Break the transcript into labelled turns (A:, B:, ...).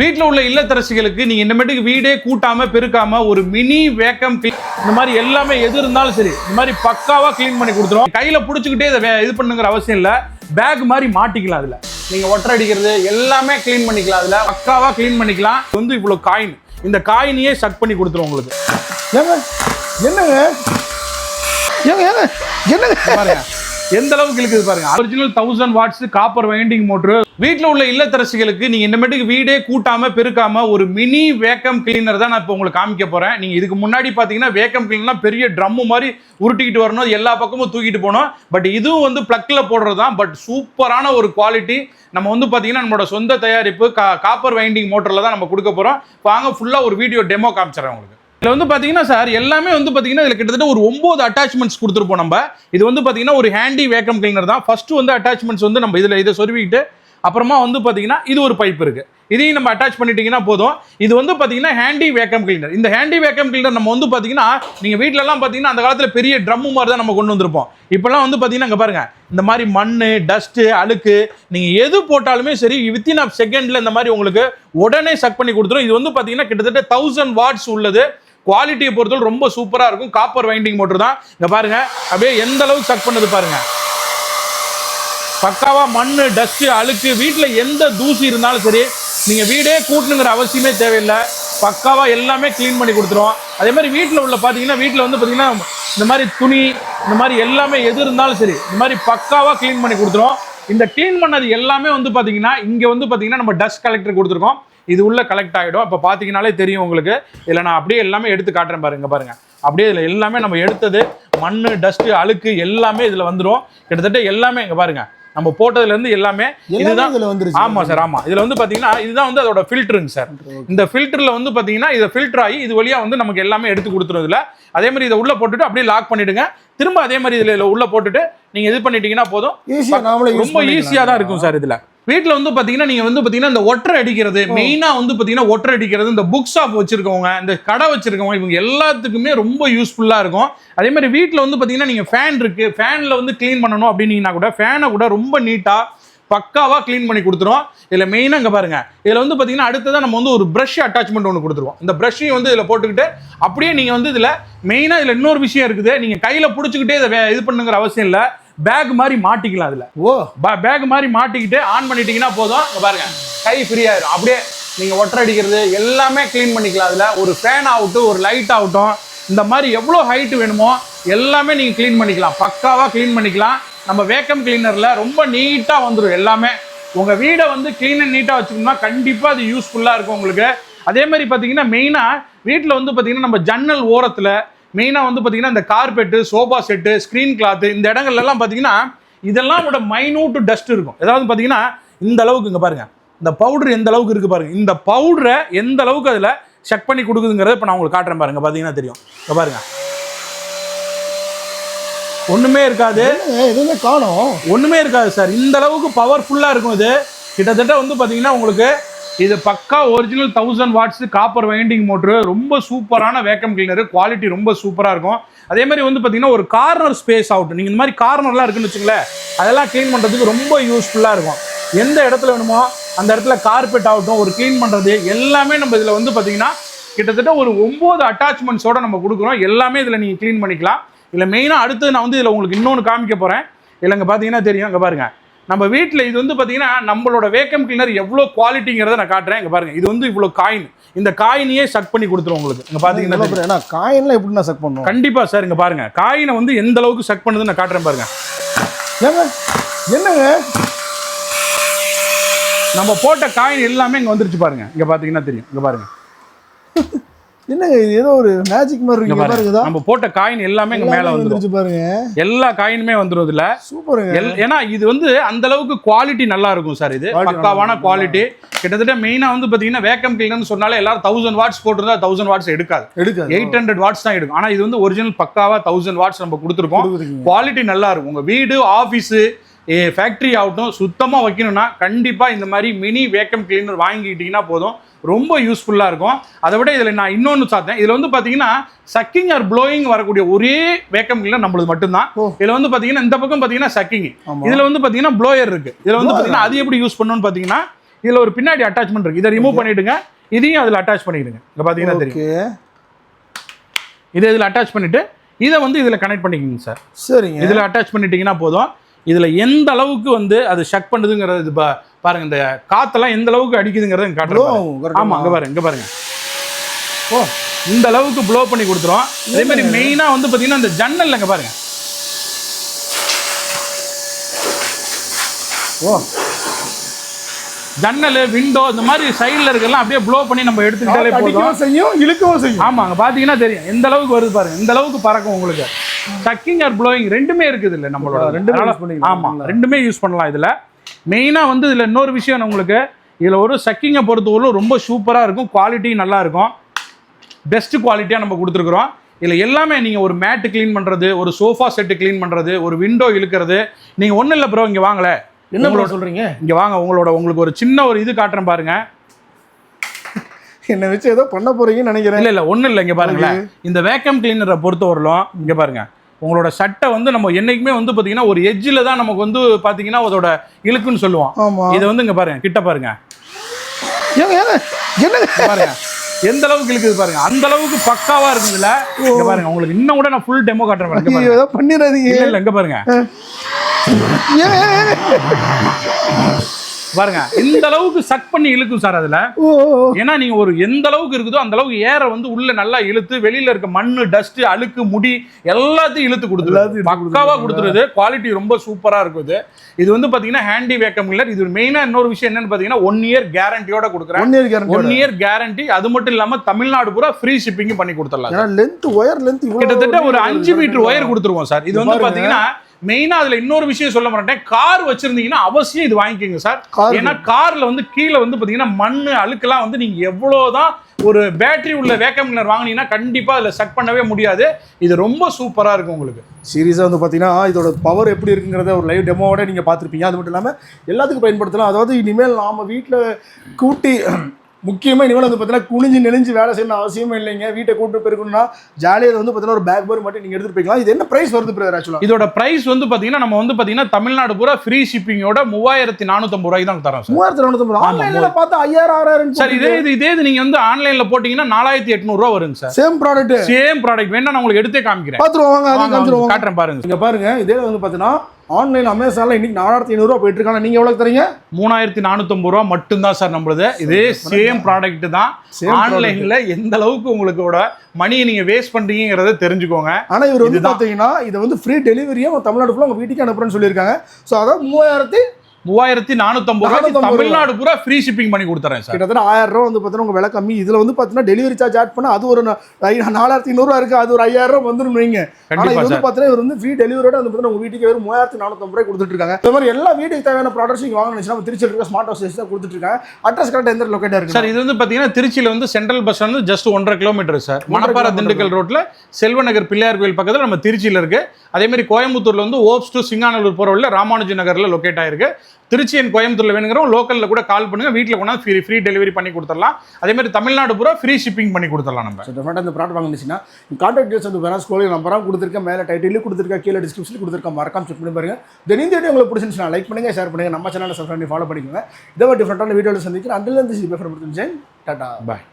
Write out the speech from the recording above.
A: வீட்டில் உள்ள இல்லத்தரசிகளுக்கு நீங்க இனிமேட்டுக்கு வீடே கூட்டாம பெருக்காம ஒரு மினி வேக்கம் இந்த மாதிரி எல்லாமே எது இருந்தாலும் சரி இந்த மாதிரி பக்காவா க்ளீன் பண்ணி கொடுத்துரும். கையில புடிச்சுக்கிட்டே இதை இது பண்ணுங்கிற அவசியம் இல்ல. பேக் மாதிரி மாட்டிக்கலாம் அதுல. நீங்க ஒட்டரை அடிக்கிறது எல்லாமே க்ளீன் பண்ணிக்கலாம் அதுல. பக்காவா க்ளீன் பண்ணிக்கலாம். வந்து இவ்வளவு காயின் இந்த காயினையே சக் பண்ணி கொடுத்துரும் உங்களுக்கு.
B: ஏங்க என்னங்க? ஏங்க ஏங்க என்னங்க?
A: பாருங்க. எந்த அளவுக்கு இழுக்குது பாருங்க. Original thousand watts copper winding motor வீட்டில் உள்ள இல்லத்தரசிகளுக்கு நீங்க இனிமேட்டுக்கு வீடே கூட்டாம பெருக்காம ஒரு மினி வேக்கம் கிளீனர் தான் நான் இப்போ உங்களுக்கு காமிக்க போறேன். நீங்க இதுக்கு முன்னாடி பாத்தீங்கன்னா வேக்கம் கிளீனர் பெரிய ட்ரம்மு மாதிரி உருட்டிக்கிட்டு வரணும். எல்லா பக்கமும் தூக்கிட்டு போகணும். பட் இதுவும் வந்து பிளக்ல போடுறது தான் பட் சூப்பரான ஒரு குவாலிட்டி நம்ம வந்து பார்த்தீங்கன்னா நம்மளோட சொந்த தயாரிப்பு காப்பர் வைண்டிங் மோட்டரில் தான் நம்ம கொடுக்க போகிறோம் வாங்க ஃபுல்லாக ஒரு வீடியோ டெமோ காமிச்சிடறேன் உங்களுக்கு. இதில் வந்து பார்த்தீங்கன்னா சார் எல்லாமே வந்து பார்த்தீங்கன்னா இதில் கிட்டத்தட்ட ஒரு ஒம்பது அட்டாச்மெண்ட்ஸ் கொடுத்துருப்போம் நம்ம. இது வந்து பார்த்தீங்கன்னா ஒரு ஹேண்டி வேக்கம் கிளீனர் தான். ஃபஸ்ட்டு வந்து அட்டாச்மெண்ட்ஸ் வந்து நம்ம இதில் இதை சொருவிக்கிட்டு அப்புறமா வந்து பார்த்தீங்கன்னா இது ஒரு பைப் இருக்குது இதையும் நம்ம அட்டாச் பண்ணிட்டீங்கன்னா போதும். இது வந்து பார்த்தீங்கன்னா ஹேண்டி வேக்கம் கிளீனர் இந்த ஹேண்டி வேக்கம் கிளீனர் நம்ம வந்து பார்த்தீங்கன்னா நீங்கள் வீட்டிலலாம் பார்த்தீங்கன்னா அந்த காலத்தில் பெரிய ட்ரம்மு மாதிரி தான் நம்ம கொண்டு வந்திருப்போம். இப்போல்லாம் வந்து பார்த்தீங்கன்னா அங்கே பாருங்கள் இந்த மாதிரி மண் டஸ்ட்டு அழுக்கு நீங்கள் எது போட்டாலுமே சரி வித்தின் ஆஃப் செகண்டில் இந்த மாதிரி உங்களுக்கு உடனே சக் பண்ணி கொடுத்துரும். இது வந்து பார்த்தீங்கன்னா கிட்டத்தட்ட தௌசண்ட் வாட்ஸ் உள்ளது. குவாலிட்டியை பொறுத்தவரை ரொம்ப சூப்பராக இருக்கும். காப்பர் வைண்டிங் மோட்டர் தான் இங்கே பாருங்க. அப்படியே எந்த அளவுக்கு சக் பண்ணுது பாருங்க. பக்காவாக மண் டஸ்ட்டு அழுக்கு வீட்டில் எந்த தூசி இருந்தாலும் சரி நீங்கள் வீடே கூட்டணுங்கிற அவசியமே தேவையில்லை. பக்காவாக எல்லாமே க்ளீன் பண்ணி கொடுத்துரும் அதே மாதிரி வீட்டில் உள்ள பார்த்தீங்கன்னா வீட்டில் வந்து பார்த்தீங்கன்னா இந்த மாதிரி துணி இந்த மாதிரி எல்லாமே எது இருந்தாலும் சரி இந்த மாதிரி பக்காவாக க்ளீன் பண்ணி கொடுத்துரும் இந்த க்ளீன் பண்ணது எல்லாமே வந்து பார்த்தீங்கன்னா இங்கே வந்து பார்த்தீங்கன்னா நம்ம டஸ்ட் கலெக்டர் கொடுத்துருக்கோம். இது உள்ள கலெக்ட் ஆகிடும் இப்போ பார்த்தீங்கனாலே தெரியும் உங்களுக்கு. இதில் நான் அப்படியே எல்லாமே எடுத்து காட்டுறேன் பாருங்க பாருங்க. அப்படியே இதில் எல்லாமே நம்ம எடுத்தது மண் டஸ்ட்டு அழுக்கு எல்லாமே இதில் வந்துடும் கிட்டத்தட்ட எல்லாமே இங்கே பாருங்க. நம்ம போட்டதுல இருந்து எல்லாமே இதுதான்.
B: இதுல வந்துருச்சு.
A: ஆமா சார் ஆமா. இதுல வந்து பாத்தீங்கன்னா இதுதான் வந்து அதோட ஃபில்டருங்க சார். இந்த ஃபில்டர்ல வந்து பாத்தீங்கன்னா இதை ஃபில்டர் ஆகி இது வழியா வந்து நமக்கு எல்லாமே எடுத்து கொடுத்துரும் இதுல. அதே மாதிரி இதை உள்ள போட்டுட்டு அப்படியே லாக் பண்ணிடுங்க. திரும்ப அதே மாதிரி இதுல உள்ள போட்டுட்டு நீங்க இது பண்ணிட்டீங்கன்னா போதும். ரொம்ப ஈஸியா தான் இருக்கும் சார் இதுல. வீட்ல வந்து பாத்தீங்கன்னா நீங்க வந்து பாத்தீங்கன்னா இந்த ஒற்றை அடிக்கிறது மெயினா வந்து பாத்தீங்கன்னா ஒற்றை அடிக்கிறது இந்த புக் ஷாப் வச்சிருக்கவங்க இந்த கடை வச்சிருக்கவங்க இவங்க எல்லாத்துக்குமே ரொம்ப யூஸ்ஃபுல்லா இருக்கும். அதே மாதிரி வீட்ல வந்து பாத்தீங்கன்னா நீங்க ஃபேன் இருக்கு ஃபேன்ல வந்து க்ளீன் பண்ணணும் அப்படின்னீங்கன்னா கூட ஃபேனை கூட ரொம்ப நீட்டா பக்காவா க்ளீன் பண்ணி கொடுத்துரும் இதுல மெயினா இங்க பாருங்க. இதுல வந்து பாத்தீங்கன்னா அடுத்ததான் நம்ம வந்து ஒரு பிரஷ் அட்டாச்மெண்ட் ஒன்று கொடுத்துருவோம். இந்த பிரஷ்ஷையும் வந்து இதுல போட்டுக்கிட்டு அப்படியே நீங்க வந்து இதுல மெயினா இதுல இன்னொரு விஷயம் இருக்குது. நீங்க கையில புடிச்சுக்கிட்டே இதை வே- இது பண்ணுங்கிற அவசியம் இல்ல. பேக் மாதிரி மாட்டிக்கலாம் அதுல.
B: ஓ.
A: பேக் மாதிரி மாட்டிக்கிட்டு ஆன் பண்ணிட்டீங்கன்னா போதும். இங்க பாருங்க. கை ஃப்ரீ ஆயிரும். அப்படியே நீங்க ஒட்டரை அடிக்கிறது எல்லாமே க்ளீன் பண்ணிக்கலாம் அதுல. ஒரு ஃபேன் ஆகட்டும் ஒரு லைட் ஆகட்டும் இந்த மாதிரி எவ்வளோ ஹைட் வேணுமோ எல்லாமே நீங்க க்ளீன் பண்ணிக்கலாம். பக்காவா க்ளீன் பண்ணிக்கலாம். நம்ம வேக்கம் கிளீனர்ல ரொம்ப நீட்டா வந்துடும் எல்லாமே. உங்க வீடை வந்து க்ளீன் அண்ட் நீட்டா வச்சுக்கணும்னா கண்டிப்பா அது யூஸ்ஃபுல்லா இருக்கும் உங்களுக்கு. அதே மாதிரி பாத்தீங்கன்னா மெயினா வீட்டில் வந்து பாத்தீங்கன்னா நம்ம ஜன்னல் ஓரத்துல மெயினாக வந்து பார்த்தீங்கன்னா இந்த carpet sofa set screen cloth இந்த இடங்கள்ல எல்லாம் பார்த்தீங்கன்னா இதெல்லாம் விட மைனூட் டஸ்ட் இருக்கும். ஏதாவது பார்த்தீங்கன்னா இந்த அளவுக்கு இங்கே பாருங்க. இந்த பவுடர் எந்த அளவுக்கு இருக்கு பாருங்க. இந்த பவுடரை எந்த அளவுக்கு அதில் செக் பண்ணி கொடுக்குதுங்கிறத இப்போ நான் உங்களுக்கு காட்டுறேன் பாருங்க. பார்த்தீங்கன்னா தெரியும். இங்கே பாருங்க. ஒன்றுமே இருக்காது.
B: எதுவுமே காணோம்.
A: ஒண்ணுமே இருக்காது சார். இந்த அளவுக்கு பவர்ஃபுல்லா இருக்கும் இது. கிட்டத்தட்ட வந்து பாத்தீங்கன்னா உங்களுக்கு இது பக்கா original thousand watts copper winding motor ரொம்ப சூப்பரான வேக்கம் கிளீனர் குவாலிட்டி ரொம்ப சூப்பராக இருக்கும். அதே மாதிரி வந்து பார்த்தீங்கன்னா ஒரு கார்னர் ஸ்பேஸ் அவுட் நீங்கள் இந்த மாதிரி கார்னர்லாம் இருக்குன்னு வச்சுங்களேன் அதெல்லாம் க்ளீன் பண்ணுறதுக்கு ரொம்ப யூஸ்ஃபுல்லாக இருக்கும். எந்த இடத்துல வேணுமோ அந்த இடத்துல கார்பெட் ஆகட்டும் ஒரு க்ளீன் பண்ணுறது எல்லாமே நம்ம இதில் வந்து பார்த்தீங்கன்னா கிட்டத்தட்ட ஒரு ஒம்பது அட்டாச்மெண்ட்ஸோட நம்ம கொடுக்குறோம். எல்லாமே இதில் நீங்கள் க்ளீன் பண்ணிக்கலாம். இல்லை மெயினாக அடுத்து நான் வந்து இதில் உங்களுக்கு இன்னொன்று காமிக்க போகிறேன் இல்லைங்க பார்த்தீங்கன்னா தெரியும். இங்கே பாருங்கள் நம்ம வீட்டில் இது வந்து பார்த்தீங்கன்னா நம்மளோட வேக்கம் கிளீனர் எவ்வளோ குவாலிட்டிங்கிறத நான் காட்டுறேன். இங்கே பாருங்க இது வந்து இவ்வளோ காயின் இந்த காயினையே சக் பண்ணி கொடுத்துரும் உங்களுக்கு. இங்கே பார்த்தீங்கன்னா
B: காயின்லாம் எப்படி நான் செக் பண்ணுவோம்?
A: கண்டிப்பாக சார் இங்கே பாருங்க. காயினை வந்து எந்த அளவுக்கு சக் பண்ணுதுன்னு நான் காட்டுறேன் பாருங்க.
B: ஏங்க என்னங்க?
A: நம்ம போட்ட காயின் எல்லாமே இங்கே வந்துருச்சு பாருங்க. இங்கே பார்த்தீங்கன்னா தெரியும். இங்கே பாருங்க.
B: என்னங்க இது? ஏதோ ஒரு மேஜிக் மாதிரி இருக்கு
A: பாருங்க நம்ம போட்ட காயின் எல்லாமே இங்கே மேலே
B: வந்துருச்சு பாருங்க.
A: எல்லா காயினுமே வந்துரும் இதுல.
B: சூப்பருங்க.
A: ஏன்னா இது வந்து அந்த அளவுக்கு குவாலிட்டி நல்லா இருக்கும் சார் இது. பக்காவான குவாலிட்டி கிட்டத்தட்ட மெயினா வந்து பாத்தீங்கன்னா வேக்கம் கிளீனர்னு சொன்னாலே எல்லாரும் தௌசண்ட் வாட்ஸ் போட்டிருந்தா தௌசண்ட் வாட்ஸ் எடுக்காது.
B: எடுக்காது.
A: எயிட் ஹண்ட்ரட் வாட்ஸ் தான் எடுக்கும். ஆனா இது வந்து ஒரிஜினல் பக்காவா தௌசண்ட் வாட்ஸ் நம்ம கொடுத்துருக்கோம். குவாலிட்டி நல்லா இருக்கும். உங்க வீடு ஆஃபீஸு ஃபேக்ட்ரி ஆகட்டும் சுத்தமா வைக்கணும்னா கண்டிப்பா இந்த மாதிரி மினி வேக்கம் கிளீனர் வாங்கிக்கிட்டீங்கன்னா போதும். ரொம்ப யூஸ்ஃபுல்லா இருக்கும். அதை விட இதுல நான் இன்னொன்னு பார்த்தேன் இதுல வந்து பாத்தீங்கன்னா சக்கிங் ஆர் ப்ளோயிங் வரக்கூடிய ஒரே வேக்கம் கிளீனர் நம்மளுது மட்டும்தான். இதுல வந்து பாத்தீங்கன்னா இந்த பக்கம் பாத்தீங்கன்னா சக்கிங் இதுல வந்து பாத்தீங்கன்னா ப்ளோயர் இருக்கு. இதுல வந்து பாத்தீங்கன்னா அது எப்படி யூஸ் பண்ணணும்னு பாத்தீங்கன்னா இதுல ஒரு பின்னாடி அட்டாச்மெண்ட் இருக்கு. இதை ரிமூவ் பண்ணிடுங்க. இதையும் அதுல அட்டாச் பண்ணிடுங்க. இங்க பாத்தீங்கன்னா தெரியும். இதை இதுல அட்டாச் பண்ணிட்டு இதை வந்து இதுல கனெக்ட் பண்ணிக்கோங்க சார்
B: சரிங்க.
A: இதுல அட்டாச் பண்ணிட்டீங்கன்னா போதும். இதுல எந்த அளவுக்கு வந்து அது ஷக் பண்ணுதுங்கிறது இது பாருங்க இந்த காத்தெல்லாம் எந்த அளவுக்கு அடிக்குதுங்கிறத இங்க
B: ப்ளோ
A: காட்டுறேன்
B: ஆகும் correct
A: ஆமா
B: ஆ?
A: அங்க பாருங்க இங்க பாருங்க.
B: ஓ.
A: இந்த அளவுக்கு ப்ளோ பண்ணி கொடுத்துரும். அதே மாதிரி மெயினா வந்து பாத்தீங்கன்னா இந்த ஜன்னல் இங்க பாருங்க.
B: ஓ.
A: ஜன்னல் விண்டோ இந்த மாதிரி சைடுல இருக்கலாம் அப்படியே ப்ளோ பண்ணி நம்ம எடுத்துக்கிட்டாலே போதும்.
B: செய்யும் இழுக்கவும் செய்யும்.
A: ஆமா அங்க பாத்தீங்கன்னா தெரியும். எந்த அளவுக்கு வருது பாருங்க இந்த அளவுக்கு பறக்கும் உங்களுக்கு. சக்கிங் ஆர் ப்ளோயிங் ரெண்டுமே இருக்குது இல்ல நம்மளோட
B: ரெண்டுமே
A: அதனால-
B: use பண்ணிக்கலாம்.
A: ஆமா ரெண்டுமே யூஸ் பண்ணலாம் இதுல. மெயினா வந்து இதுல இன்னொரு விஷயம் உங்களுக்கு இதுல ஒரு சக்கிங்கை பொறுத்தவரை ரொம்ப சூப்பரா இருக்கும். குவாலிட்டி நல்லா இருக்கும். பெஸ்ட் குவாலிட்டியா நம்ம கொடுத்துருக்குறோம். இதுல எல்லாமே நீங்க ஒரு மேட் க்ளீன் பண்றது ஒரு சோஃபா செட்டு க்ளீன் பண்றது ஒரு விண்டோ இழுக்கிறது. நீங்க ஒண்ணும் இல்ல ப்ரோ இங்க வாங்கல
B: என்ன ப்ரோ சொல்றீங்க?
A: இங்க வாங்க உங்களோட உங்களுக்கு ஒரு சின்ன ஒரு இது காட்டுறேன் பாருங்க.
B: என்ன வச்சு ஏதோ பண்ண போறீங்கன்னு நினைக்கிறேன்.
A: இல்ல இல்ல ஒண்ணும் இல்ல இங்க பாருங்களேன். இந்த வேக்கம் கிளீனரை பொறுத்தவரையிலும் இங்க பாருங்க உங்களோட சட்டை வந்து நம்ம என்னைக்குமே வந்து பாத்தீங்கன்னா ஒரு எட்ஜில் தான் நமக்கு வந்து பாத்தீங்கன்னா அதோட இழுக்குன்னு சொல்லுவோம். இதை வந்து இங்க பாருங்க கிட்ட பாருங்க. இங்க பாருங்க எந்த அளவுக்கு இழுக்குது பாருங்க அந்த அளவுக்கு பக்காவா இருக்கு இதுல இங்க பாருங்க உங்களுக்கு இன்னும் கூட நான் ஃபுல் டெமோ காட்டுறேன் பாருங்க.
B: ஏதோ பண்ணிடாதீங்க.
A: இல்ல இல்ல இங்க பாருங்க. பாருங்க இந்த அளவுக்கு சக் பண்ணி இழுக்கும் சார் அதுல. ஏன்னா நீங்க ஒரு எந்த அளவுக்கு இருக்குதோ அந்த அளவுக்கு ஏற வந்து உள்ள நல்லா இழுத்து வெளியில இருக்க மண்ணு டஸ்ட் அழுக்கு முடி எல்லாத்தையும் இழுத்து கொடுத்துருது. பக்காவா கொடுத்துருது. குவாலிட்டி ரொம்ப சூப்பரா இருக்குது. இது வந்து பாத்தீங்கன்னா ஹேண்டி வேக்கம் கில்லர் இது மெயினா இன்னொரு விஷயம் என்னன்னு பாத்தீங்கன்னா ஒன் இயர் கேரண்டியோட கொடுக்குறேன்.
B: ஒன் இயர் கேரண்டி
A: அது மட்டும் இல்லாம தமிழ்நாடு பூரா ஃப்ரீ ஷிப்பிங் பண்ணி கொடுத்துடலாம்
B: லென்த் ஒயர் லென்த்
A: கிட்டத்தட்ட ஒரு அஞ்சு மீட்டர் ஒயர் கொடுத்துருவோம் சார் இது வந்து. பாத்தீங்கன்னா மெயினா அதுல இன்னொரு விஷயம் சொல்ல மாட்டேன் கார் வச்சிருந்தீங்கன்னா அவசியம் இது வாங்கிக்கோங்க சார். ஏன்னா கார்ல வந்து கீழே வந்து பாத்தீங்கன்னா மண்ணு அழுக்கெல்லாம் வந்து நீங்க எவ்வளவுதான் ஒரு பேட்டரி உள்ள வேக்கம் கிளர் வாங்குனீங்கன்னா கண்டிப்பா அதுல செட் பண்ணவே முடியாது. இது ரொம்ப சூப்பரா இருக்கும் உங்களுக்கு.
B: சீரியஸாக வந்து பார்த்தீங்கன்னா இதோட பவர் எப்படி இருக்குங்கிறத ஒரு லைவ் டெமோவோட நீங்கள் பார்த்துருப்பீங்க. அது மட்டும் இல்லாமல் எல்லாத்துக்கும் பயன்படுத்தலாம். அதாவது இனிமேல் நாம் வீட்டில் கூட்டி முக்கியமாக இனிமேல் வந்து பார்த்தீங்கன்னா குனிஞ்சு நெளிஞ்சு வேலை செய்யணும் அவசியமே இல்லைங்க. வீட்டை கூட்டு போயிருக்கணும்னா ஜாலியாக வந்து பார்த்தீங்கன்னா ஒரு பேக் போர் மட்டும் நீங்கள் எடுத்துட்டு போய்க்கலாம். இது என்ன ப்ரைஸ் வருது பிரதர் ஆக்சுவலாக
A: இதோட பிரைஸ் வந்து பாத்தீங்கன்னா நம்ம வந்து பாத்தீங்கன்னா தமிழ்நாடு பூரா ஃப்ரீ ஷிப்பிங்கோட மூவாயிரத்தி நானூத்தம்பது ரூபாய்க்கு தான் தரோம் சார்
B: மூவாயிரத்தி நானூற்றி
A: ஆமா,
B: ஆன்லைனில் பார்த்தா ஐயாயிரம் ஆறாயிரம்
A: சார் இதே இது இதே இது நீங்க வந்து ஆன்லைன்ல போட்டீங்கன்னா நாலாயிரத்தி எட்நூறு ரூபா வருங்க sir
B: same product
A: same product வேணா நான் உங்களுக்கு எடுத்தே காமிக்கிறேன்.
B: பார்த்துருவோம் வாங்க அதையும்
A: வாங்க,
B: காமிச்சிருவோம்
A: வாங்க, காட்டுறேன் பாருங்க
B: இங்கே பாருங்க இதே வந்து பார்த்தீங்கன்னா ஆன்லைன் அமேசானில் இன்னைக்கு நாலாயிரத்தி ஐநூறுரூவா போயிட்டு இருக்காங்க நீங்கள் எவ்வளோ தரீங்க?
A: மூணாயிரத்தி நானூத்தம்பது ரூபா மட்டும்தான் சார் நம்மளுது. இதே சேம் ப்ராடக்ட் தான். ஆன்லைன்ல எந்த அளவுக்கு உங்களுக்கோட மணியை நீங்க வேஸ்ட் பண்றீங்கிறத தெரிஞ்சுக்கோங்க.
B: ஆனால் இவர் வந்து. பார்த்தீங்கன்னா இதை வந்து ஃப்ரீ டெலிவரியாக தமிழ்நாடு ஃபுல்லாக உங்கள் வீட்டுக்கு அனுப்புறேன்னு சொல்லியிருக்காங்க. ஸோ அதாவது மூவாயிரத்தி
A: மூவாயிரத்தி நானூத்தம்பது ரூபாய்க்கு
B: 450 ரூபா.
A: தமிழ்நாடு பூரா ஃப்ரீ ஷிப்பிங் பண்ணி கொடுத்துறேன் சார்.
B: கிட்டத்தட்ட ஆயிரம் ரூபா வந்து பார்த்தீங்கன்னா உங்கள் விலை கம்மி. இதில் வந்து பார்த்தீங்கன்னா டெலிவரி சார்ஜ் ஆட் பண்ணால் அது ஒரு நாலாயிரத்தி ஐநூறுரூவா இருக்குது அது ஒரு ஐயாயிரம் ரூபா வந்துடும் வைங்க. ஆனால் இது வந்து பார்த்தீங்கன்னா இவர் வந்து ஃப்ரீ டெலிவரியோட வந்து பார்த்தீங்கன்னா உங்கள் வீட்டுக்கு வெறும் மூவாயிரத்தி நானூற்றம்பது ரூபாய் கொடுத்துட்டு இருக்காங்க. இந்த மாதிரி எல்லா வீட்டுக்கு தேவையான ப்ராடக்ட்ஸ் நீங்கள் வாங்கணும் நம்ம திருச்சி இருக்க ஸ்மார்ட் ஹவுஸ் தான் கொடுத்துட்டு இருக்காங்க அட்ரஸ் கரெக்டாக எந்த லொக்கேட்டாக இருக்கு
A: சார் இது வந்து பாத்தீங்கன்னா திருச்சியில வந்து சென்ட்ரல் பஸ் வந்து ஜஸ்ட் ஒன்றரை கிலோமீட்டர் சார். மணப்பாறை. திண்டுக்கல் ரோட்ல செல்வநகர் பிள்ளையார் கோயில் பக்கத்துல நம்ம திருச்சியில இருக்கு. அதே மாதிரி கோயம்புத்தூர்ல வந்து ஓப்ஸ் டு சிங்கானல்லூர் போற வழியில ராமானுஜ நகர்ல லொக்கேட் ஆயிருக்கு. திருச்சி அண்ட் கோயம்புத்தூர்ல வேணுங்கிறவங்க லோக்கல்ல கூட கால் பண்ணுங்க. வீட்டில் கொண்டாந்து ஃப்ரீ ஃப்ரீ டெலிவரி பண்ணி கொடுத்துடலாம். அதே மாதிரி தமிழ்நாடு பூரா ஃப்ரீ ஷிப்பிங் பண்ணி கொடுத்துடலாம் நம்ம.
B: ஸோ டெஃபினட்டாக இந்த ப்ராடக்ட் வாங்கினுச்சுன்னா கான்டாக்ட் டீல்ஸ் வந்து வேணா ஸ்கூலில் நம்பராக கொடுத்துருக்கேன் மேலே டைட்டிலும் கொடுத்துருக்கேன் கீழே டிஸ்கிரிப்ஷனில் கொடுத்துருக்கேன் மறக்காம செக் பண்ணி பாருங்க. தென் இந்த வீடியோ உங்களுக்கு பிடிச்சிருந்துச்சுன்னா லைக் பண்ணுங்க ஷேர் பண்ணுங்க நம்ம சேனலை சப்ஸ்கிரைப் பண்ணி ஃபாலோ பண்ணிக்கோங்க. இதை டிஃப்ரெண்டான வீடியோவில் சந்திக்கிறேன். அண்டில் இருந்து பேசுகிறேன் டாட்டா
A: பாய்